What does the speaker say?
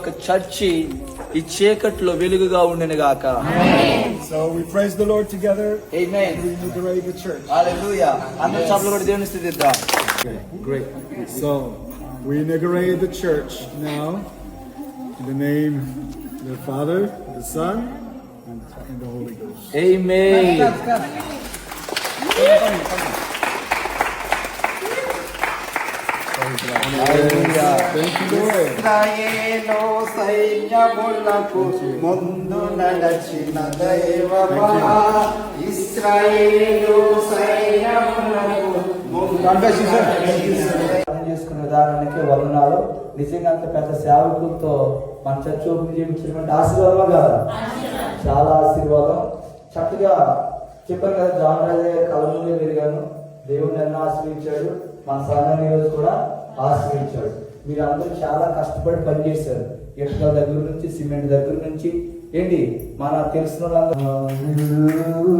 యొక్క చర్చి ఈ చీకట్లో వెలుగుగా ఉండెను గాక So we praise the Lord together. Amen. We inaugurate the church. హల్లెలూయా అందరూ చప్పట్లు కూడా దేవుని స్థుతిద్దాం Okay, great. So we inaugurate the church now in the name of the Father, the Son, and, and the Holy Ghost. ఆమేన్ హల్లెలూయా ఇస్రాయేలు సైన్యములకు ముందు నడచిన దైవమా ఇస్రాయేలు సైన్యములకు ముందు పని చేసుకునే విధానానికి వందనాలు. నిజంగా అంత పెద్ద సేవకులతో మన చర్చ ఓపెన్ చేయించినటువంటి ఆశీర్వాదమా కాదా? చాలా ఆశీర్వాదం. చక్కగా చెప్పాను కదా జాన్ రాజే గారి కళ ముందే పెరిగాను దేవుడు నన్ను ఆశ్రయించాడు. మన సంఘాన్ని ఈరోజు కూడా ఆశ్రయించాడు. మీరు అందరూ చాలా కష్టపడి పనిచేశారు. ఇటుకల దగ్గర నుంచి సిమెంట్ దగ్గర నుంచి? ఏంటి? మన తెలిసిన వాళ్ళందరూ